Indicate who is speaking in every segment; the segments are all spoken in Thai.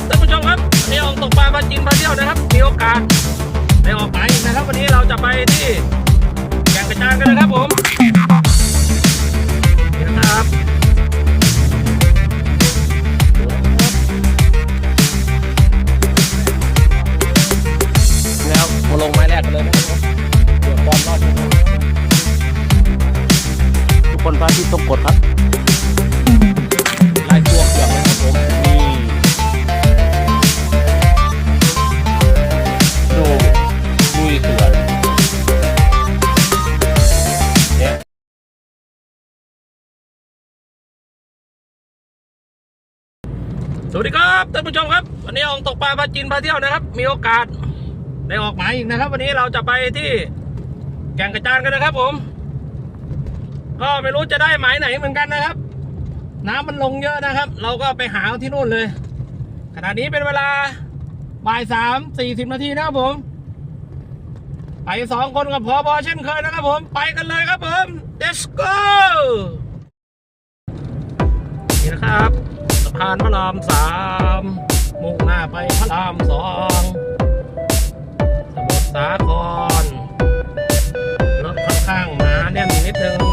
Speaker 1: ครับท่านผู้ชมครับนนี้ออกตกปลามากินมาเที่ยวนะครับ มีโอกาสได้ออกไปนะครับ วันนี้เราจะไปที่แก่งกระจานกันนะครับผมนี่นะครับแล้วมาลงไม้แรกกันเลยนะครับผมเปิดบอลรอบนี้ทุกคนพระอาที่ต้องกดครับ สวัสดีครับท่านผู้ชมครับ วันนี้ออกตกปลาพาจินพาเที่ยวนะครับ มีโอกาสได้ออกหมายอีกนะครับ วันนี้เราจะไปที่แก่งกระจานกันนะครับ ผม ก็ไม่รู้จะได้หมายไหนเหมือนกันนะครับ น้ำมันลงเยอะนะครับ เราก็ไปหาที่นู่นเลย ขณะนี้เป็นเวลาบ่ายสามสี่สิบนาทีนะครับผม ไปสองคนกับพอบอเช่นเคยนะครับ ผม ไปกันเลยครับผม let's go นี่นะครับะพานพระรามสามมุ่งหน้าไปพระรามสองสมุทรสาครรถค่อนข้างหนาแน่นนิดนึง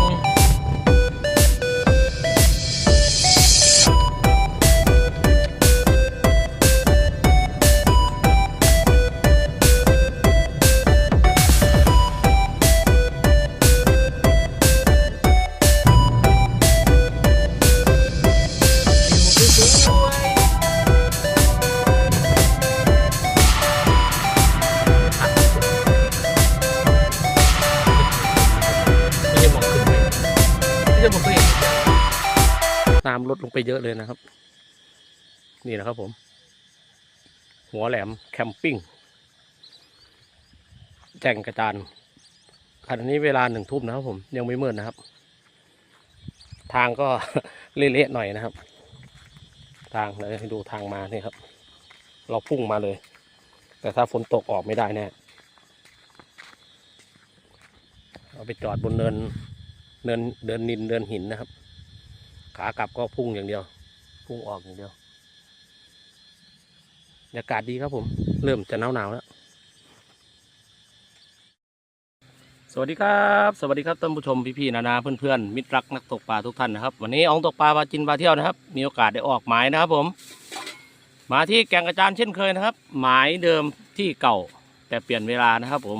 Speaker 1: ไปเยอะเลยนะครับ นี่นะครับผม หัวแหลมแคมปิ้งแจ่งกระจานขณะนี้เวลาหนึ่งทุ่มนะครับ ผมยังไม่มืดนะครับ ทางก็เละๆหน่อยนะครับ ทางเลยให้ดูทางมานี่ครับ เราพุ่งมาเลย แต่ถ้าฝนตกออกไม่ได้แน่เอาไปจอดบนเนินเนินเดินนินเดินหินนะครับ ขากลับก็พุ่งอย่างเดียว พุ่งออกอย่างเดียวบรรยากาศดีครับผม เริ่มจะหนาวหนาวๆแล้ว สวัสดีครับ สวัสดีครับท่านผู้ชมพี่ๆนานาเพื่อนๆมิตรรักนักตกปลาทุกท่านนะครับ วันนี้อองตกปลาปลาจินปลาเที่ยวนะครับ มีโอกาสได้ออกหมายนะครับผม มาที่แก่งกระจานเช่นเคยนะครับ หมายเดิมที่เก่า แต่เปลี่ยนเวลานะครับ ผม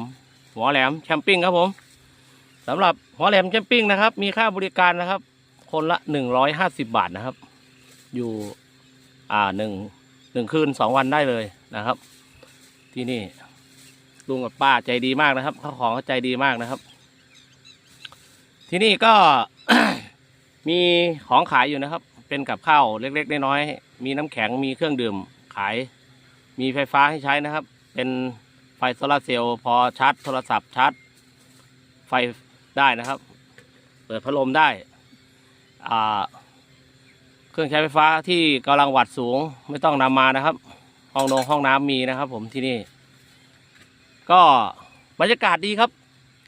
Speaker 1: หัวแหลมแคมปิ้งครับผมสำหรับหัวแหลมแคมปิ้งนะครับ มีค่าบริการนะครับ คนละหนึ่งร้อยห้าสิบบาทนะครับ อยู่อ่าหนึ่งหนึ่งคืนสองวันได้เลยนะครับ ที่นี่ลุงกับป้าใจดีมากนะครับเขาของเขาใจดีมากนะครับ ที่นี่ก็มีของขายอยู่นะครับ เป็นกับข้าวเล็กๆน้อยๆมีน้ำแข็งมีเครื่องดื่มขาย มีไฟฟ้าให้ใช้นะครับ เป็นไฟโซลาร์เซลล์พอชาร์จโทรศัพท์ชาร์จไฟได้นะครับ เปิดพัดลมได้ เครื่องใช้ไฟฟ้าที่กำลังวัดสูงไม่ต้องนำมานะครับ ห้องนงห้องน้ำมีนะครับ ผมที่นี่ ก็บรรยากาศดีครับ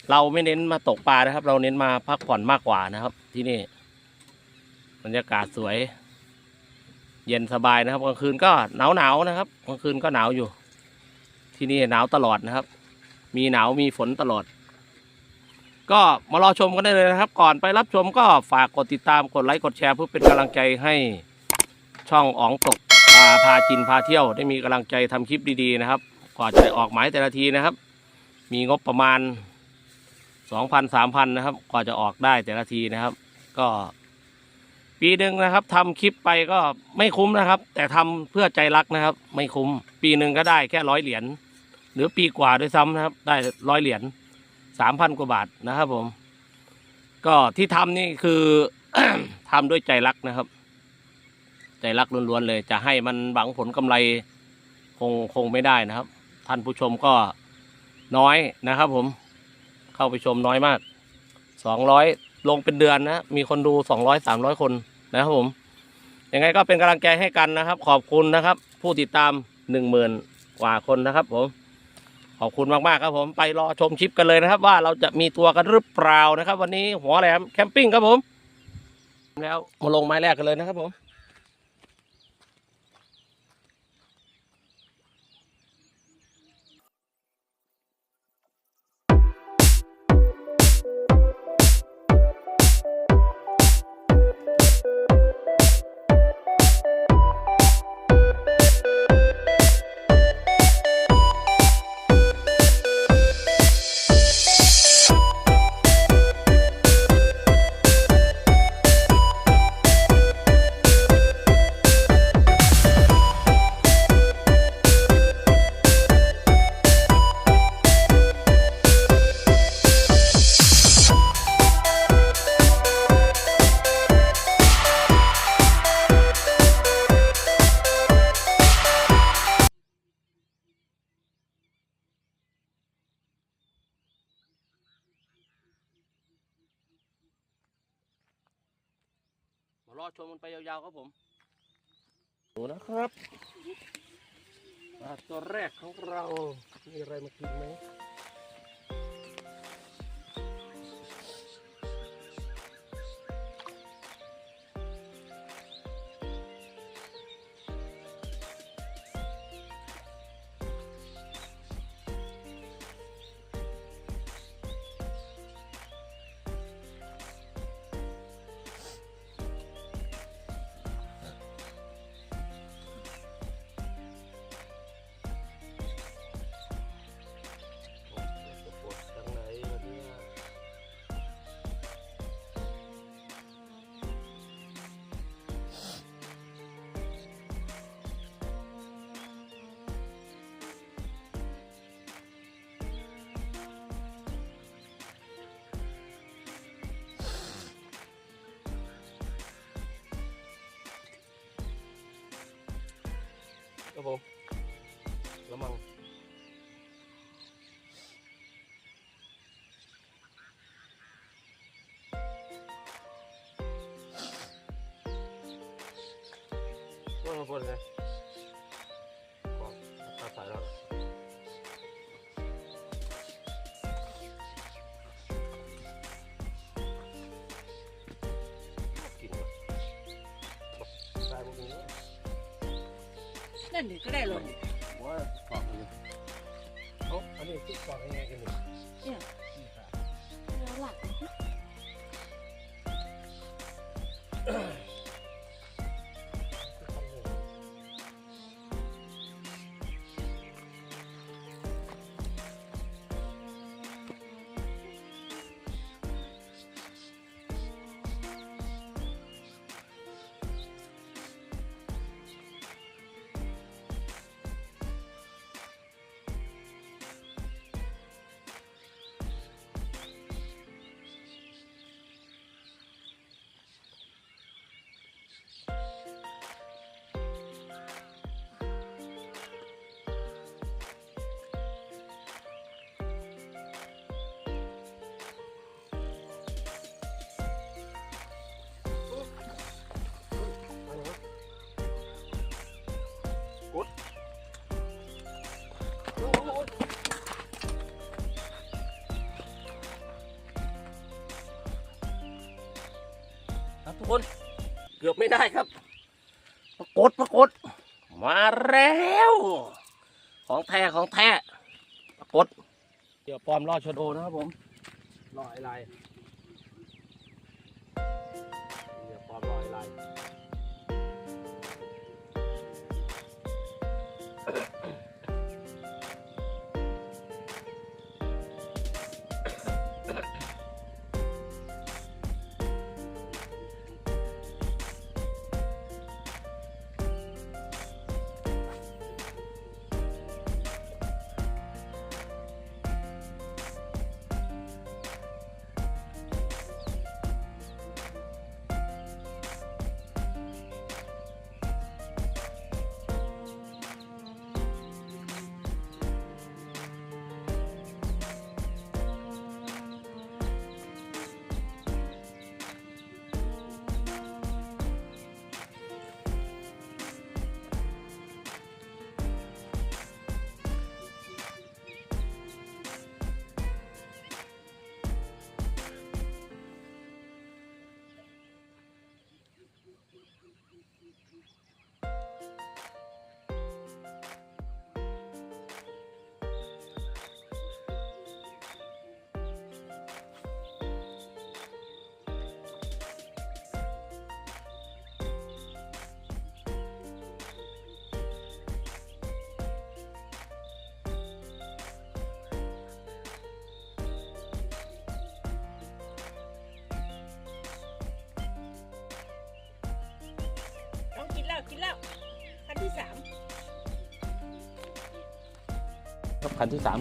Speaker 1: เราไม่เน้นมาตกปลานะครับ เราเน้นมาพักผ่อนมากกว่านะครับ ที่นี่ บรรยากาศสวย เย็นสบายนะครับกลางคืนก็หนาวหนาวนะครับกลางคืนก็หนาวอยู่ ที่นี่หนาวตลอดนะครับ มีหนาวมีฝนตลอด ก็มารอชมกันได้เลยนะครับ ก่อนไปรับชมก็ฝากกดติดตามกดไลค์กดแชร์เพื่อเป็นกำลังใจให้ช่องอ๋องตกปลาพาจินพาเที่ยวได้มีกำลังใจทำคลิปดีๆนะครับก่อนจะออกหมายแต่ละทีนะครับ มีงบประมาณสองพันสามพันนะครับกว่าจะออกได้แต่ละทีนะครับ ก็ ปีหนึ่งนะครับทำคลิปไปก็ไม่คุ้มนะครับ แต่ทำเพื่อใจรักนะครับ ไม่คุ้ม ปีหนึ่งก็ได้แค่ร้อยเหรียญหรือปีกว่าด้วยซ้ำนะครับ ได้ร้อยเหรียญ สามพันกว่าบาทนะครับผม ก็ที่ทำนี่คือทำด้วยใจรักนะครับ ใจรักล้วนๆเลย จะให้มันหวังผลกำไรคงคงไม่ได้นะครับ ท่านผู้ชมก็น้อยนะครับผม เข้าไปชมน้อยมากสองร้อยลงเป็นเดือนนะ มีคนดูสองร้อยสามร้อยคนนะครับผม ยังไงก็เป็นกำลังใจให้กันนะครับ ขอบคุณนะครับ ผู้ติดตามหนึ่งหมื่นกว่าคนนะครับผม ขอบคุณมากๆครับผมไปรอชมชิปกันเลยนะครับ ว่าเราจะมีตัวกันหรือเปล่านะครับ วันนี้หัวแหลมแคมปิ้งครับผม แล้วมาลงไม้แรกกันเลยนะครับผม ชมกันไปยาวๆครับผมดูนะครับปลาตัวแรกของเรา มีอะไรมากินไหม ครับผมแล้วมังว่ามาบนเลย นั่น
Speaker 2: ดิก็ได้เลย
Speaker 1: ว่าฝากเลยเอ้าอันนี้คิดฝากยังไงกันเนี่ย
Speaker 2: แล้ว กื
Speaker 1: อบไม่ได้ครับปรากฏปรากฏมาแล้ว ของแท้ของแท้ปรากฏเดี๋ยวปลอมล่อชนโอนะครับผมล่อไอ้ลายเดี๋ยวปลอมล่อไอ้ลาย คันที่สาม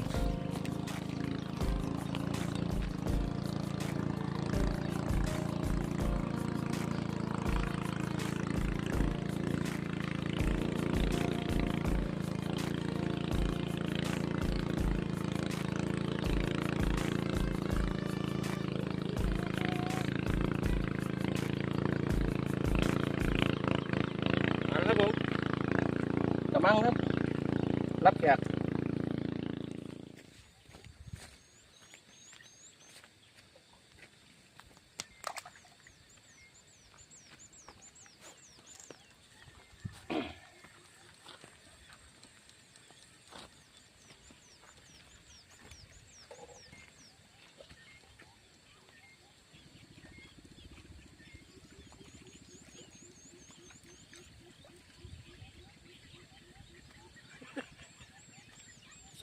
Speaker 1: กำลังครับ รับแขก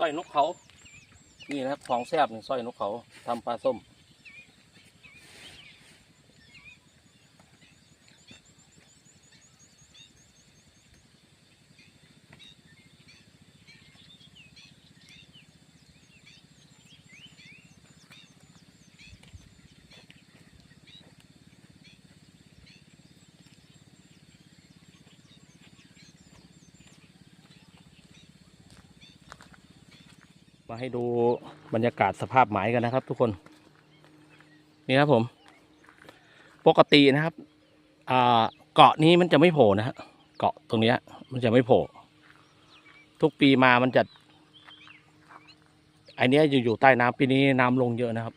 Speaker 1: อยนกเขา นี่นะครับของแซ่บนี่สร้อยนกเขาทำปลาส้ม มาให้ดูบรรยากาศสภาพหมายกันนะครับ ทุกคน นี่ครับผม ปกตินะครับเกาะนี้มันจะไม่โผล่นะฮะเกาะตรงนี้มันจะไม่โผล่ทุกปีมามันจะไอเนี้ยอยู่อยู่ใต้น้ำปีนี้น้ำลงเยอะนะครับ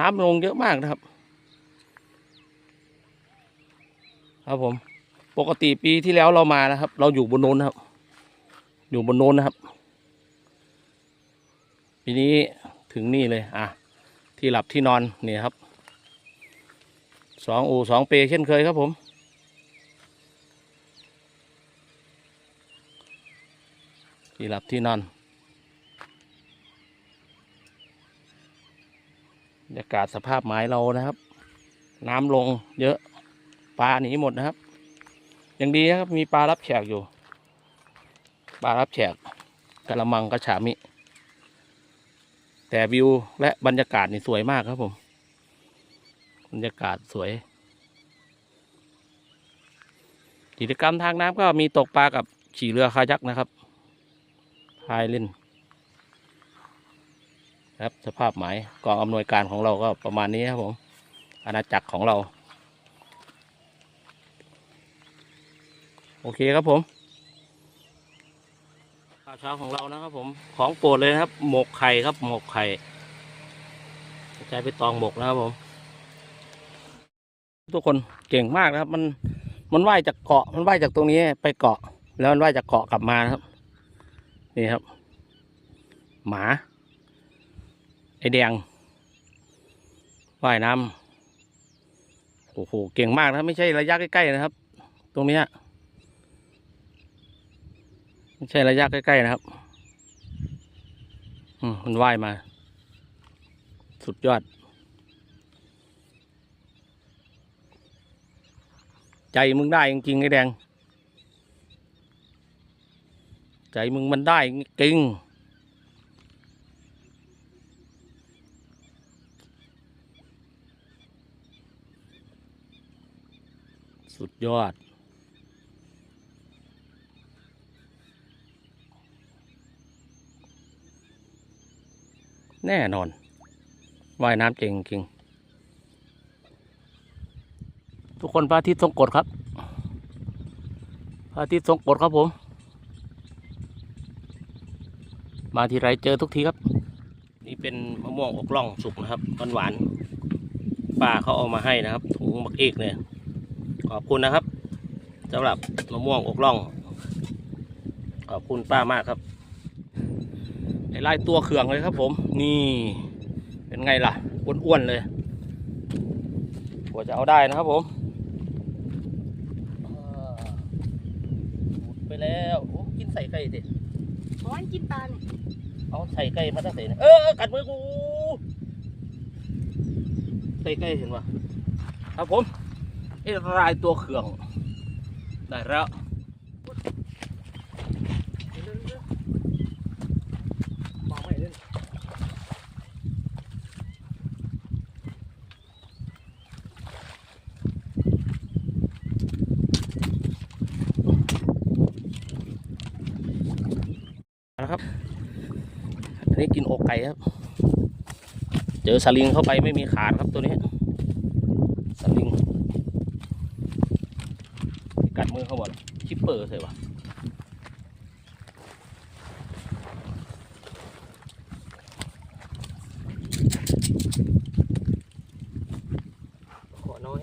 Speaker 1: น้ำลงเยอะมากนะครับ ครับผม ปกติปีที่แล้วเรามานะครับ เราอยู่บนโน้นนะครับ อยู่บนโน้นนะครับ ปีนี้ถึงนี่เลยอะที่หลับที่นอนนี่ครับสองอูสองเปเช่นเคยครับผม ที่หลับที่นอนบรรยากาศสภาพไม้เรานะครับ น้ำลงเยอะปลาหนีหมดนะครับ ยังดีนะครับมีปลารับแขกอยู่ ปลารับแขกกระมังกระฉามิ แต่วิวและบรรยากาศนี่สวยมากครับผม บรรยากาศสวย กิจกรรมทางน้ำก็มีตกปลากับขี่เรือคายักนะครับพายเล่นครับสภาพหมายกองอำนวยการของเราก็ประมาณนี้ครับผม อาณาจักรของเรา โอเคครับผม เช้าของเรานะครับ ผมของโปรดเลยนะครับ หมกไข่ครับ หมกไข่ใช้ไปตองหมกนะครับผม ทุกคนเก่งมากนะครับ มันมันว่ายจากเกาะมันว่ายจากตรงนี้ไปเกาะ แล้วมันว่ายจากเกาะกลับมานะครับ นี่ครับ หมาไอแดงว่ายน้ำโอ้โหเก่งมากนะไม่ใช่ระยะใกล้ๆนะครับ ตรงนี้ ไม่ใช่ระยะใกล้ๆนะครับอืมมันว่ายมา สุดยอด ใจมึงได้จริงๆไอ้แดง ใจมึงมันได้จริงสุดยอด แน่นอน ว่ายน้ำเก่งจริง ทุกคนพระอาทิตย์ทรงกฎครับพระอาทิตย์ทรงกฎครับผม มาทีไรเจอทุกทีครับ นี่เป็นมะม่วงอกล่องสุกนะครับหวานป้าเขาเอามาให้นะครับถุงบักเอกเนี่ยขอบคุณนะครับสำหรับมะม่วงอกล่อง ขอบคุณป้ามากครับ ไอ้ลายตัวเขื่องเลยครับผม นี่เป็นไงล่ะอ้วนๆเลยกว่าจะเอาได้นะครับผมอ่าหมดไปแล้วโอ้กินใส่ไก่สิ
Speaker 2: ร้อนกินปลาเนี่ย
Speaker 1: เอาใส่ไก่มาตั้งแต่เออเออกัดมือกูใส่ไก่เห็นปะครับผมไอ้ลายตัวเขื่อง ได้แล้ว ครับ เจอสลิงเข้าไปไม่มีขาดครับตัวนี้สลิงกัดมือเขาหมดชิปเปอร์ใช่ปะขอน้อย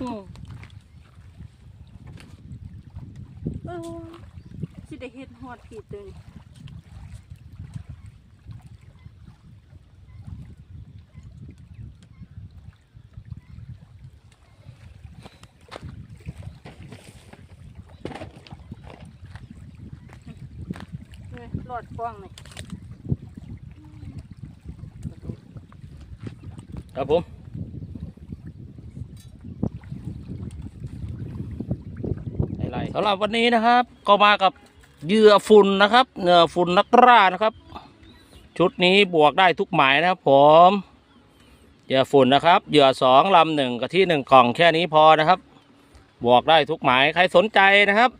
Speaker 2: อ อดผิดตัวนี้เนี่ยหลอดกว้างเลย
Speaker 1: ครับผมอะไรสำหรับวันนี้นะครับ ก็มากับ เหยื่อฝุ่นนะครับเหยื่อฝุ่นนักล่านะครับ ชุดนี้บวกได้ทุกหมายนะครับผมเหยื่อฝุ่นนะครับเหยื่อสองลำหนึ่งกะที่หนึ่งกล่องแค่นี้พอนะครับ บวกได้ทุกหมายใครสนใจนะครับ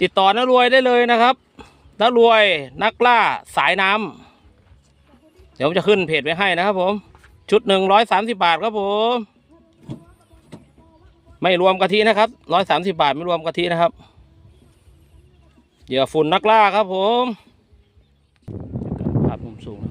Speaker 1: ติดต่อน้ารวยได้เลยนะครับน้ารวยนักล่าสายน้ำเดี๋ยวผมจะขึ้นเพจไว้ให้นะครับ ผม ชุดหนึ่งร้อยสามสิบาทครับผมไม่รวมกะทินะครับร้อยสามสิบาทไม่รวมกะทินะครับ เหยื่อฝุ่นนักล่าครับผมภาพมุมสูง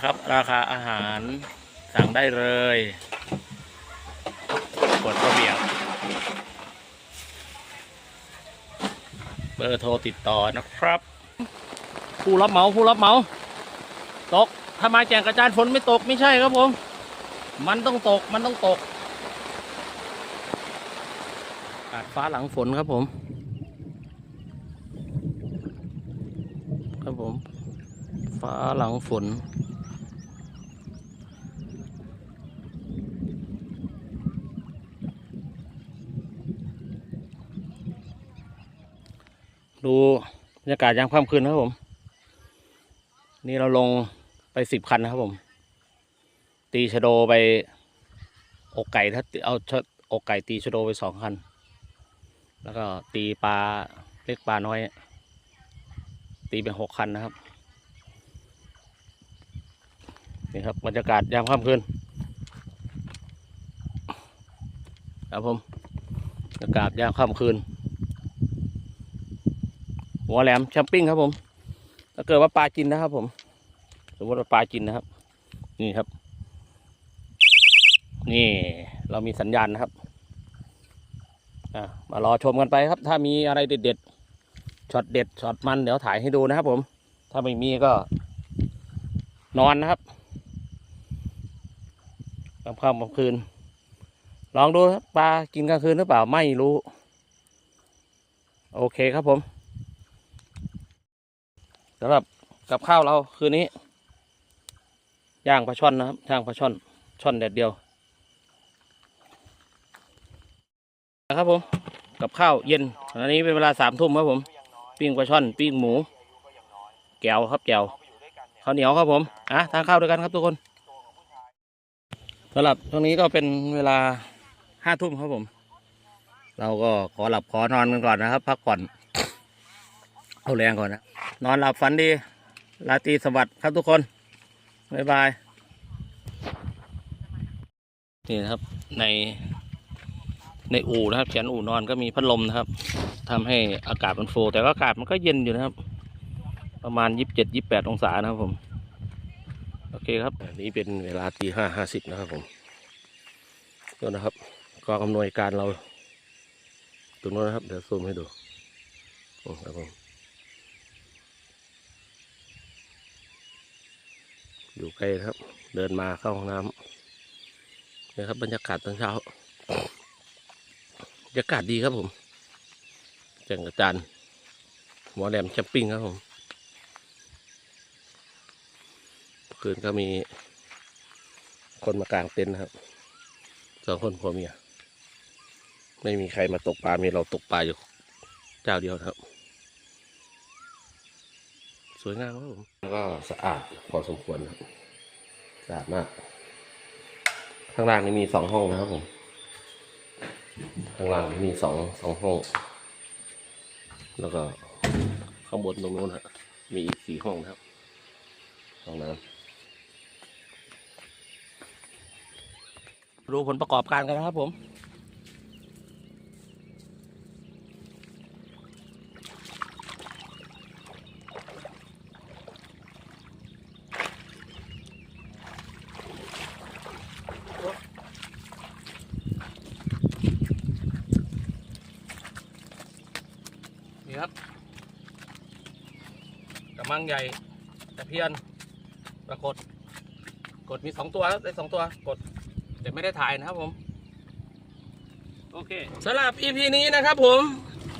Speaker 1: นะครับ ราคาอาหารสั่งได้เลยกดระเบียบเบอร์โทรติดต่อนะครับ ผู้รับเหมาผู้รับเหมา ตกถ้ามาแจงกระจายฝนไม่ตกไม่ใช่ครับผม มันต้องตกมันต้องตกอากาศฟ้าหลังฝนครับผม ครับผม ฟ้าหลังฝน ดูบรรยากาศยามค่ำคืนนะครับผม นี่เราลงไปสิบคันนะครับผม ตีชโดไป อกไก่ถ้าเอาชะอกไก่ตีชโดไปสองคัน แล้วก็ตีปลาเล็กปลาน้อย ตีเป็นหกคันนะครับ นี่ครับบรรยากาศยามค่ำคืนครับผมบรรยากาศยามค่ำคืน หัวแหลมแชมปิ้งครับผม ถ้าเกิดว่าปลากินนะครับผม สมมติว่าปลากินนะครับ นี่ครับ นี่เรามีสัญญาณนะครับอะมารอชมกันไปครับ ถ้ามีอะไรเด็ดๆช็อตเด็ดช็อตมันเดี๋ยวถ่ายให้ดูนะครับ ผม ถ้าไม่มีก็ นอนนะครับกลางค่ำกลางคืน ลองดูครับปลากินกลางคืนหรือเปล่าไม่รู้ โอเคครับผม สำหรับกับข้าวเราคืนนี้ย่างปลาช่อนนะครับย่างปลาช่อนช่อนแดดเดียวนะครับผมกับข้าวเย็นอันนี้เป็นเวลาสามทุ่มครับผม ปิ้งปลาช่อน ปิ้งหมู แก้วครับแก้วข้าวเหนียวครับผมอะทานข้าวด้วยกันครับทุกคนสำหรับตรงนี้ก็เป็นเวลาห้าทุ่มครับผม เราก็ขอหลับขอนอนกันก่อนนะครับ พักผ่อน เอาแรงก่อนนะ นอนหลับฝันดีราตรีสวัสดิ์ครับทุกคน บ๊ายบาย นี่นะครับในในอู่นะครับแขนอู่นอนก็มีพัดลมนะครับทำให้อากาศมันโฟล์แต่ว่าอากาศมันก็เย็นอยู่นะครับ ประมาณยี่สิบเจ็ดยี่แปดองศานะครับผม โอเคครับอันนี้เป็นเวลาตีห้าห้าสิบนะครับผมก็นะครับกองอำนวยการเราตรงนู้นนะครับ เดี๋ยวซูมให้ดูโอ้ครับผม อยู่ใกล้ครับ เดินมาเข้าห้องน้ำนี่ครับ บรรยากาศตอนเช้าบรรยากาศดีครับผมแจ่งกระจานหมอแหลมแคมปิ้งครับผมคืนก็มี คนมากางเต็นท์ครับสองคนผัวเมียไม่มีใครมาตกปลา มีเราตกปลาอยู่เจ้าเดียวครับ สวยงามครับผมแล้วก็สะอาดพอสมควรครับสะอาดมาก ข้างล่างนี่มีสองห้องนะครับผม ข้างล่างนี่มีสองสองห้อง แล้วก็ข้างบนตรงนู้นฮะมีอีกสี่ห้องนะครับห้องน้ำดูผลประกอบการกันนะครับผม กระมังใหญ่ตะเพียนปรากฏกดมีสองตัวครับได้สองตัวกดแต่ไม่ได้ถ่ายนะครับผมโอเคสำหรับ EP นี้นะครับ ผม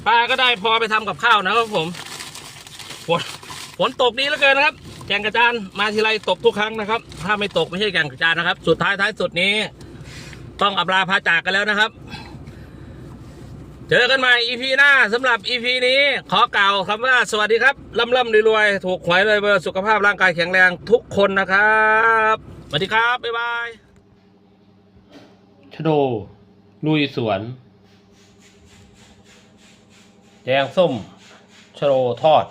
Speaker 1: ปลาก็ได้พอไปทำกับข้าวนะครับผมฝนฝนตกดีเหลือเกินนะครับแกงกระจานมาทีไรตกทุกครั้งนะครับ ถ้าไม่ตกไม่ใช่แกงกระจานนะครับ สุดท้ายท้ายสุดนี้ ต้องอับลาพาจากกันแล้วนะครับ เจอกันใหม่ EP หน้าสำหรับ EP นี้ ขอกล่าวคำว่าสวัสดีครับล่ำล่ำรวยๆถูกหวยเลยเบอร์สุขภาพร่างกายแข็งแรงทุกคนนะครับสวัสดีครับ บ๊ายบายชโด ลุยสวนแจงส้มชโดทอด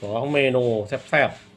Speaker 1: สองเมนูแซ่บๆ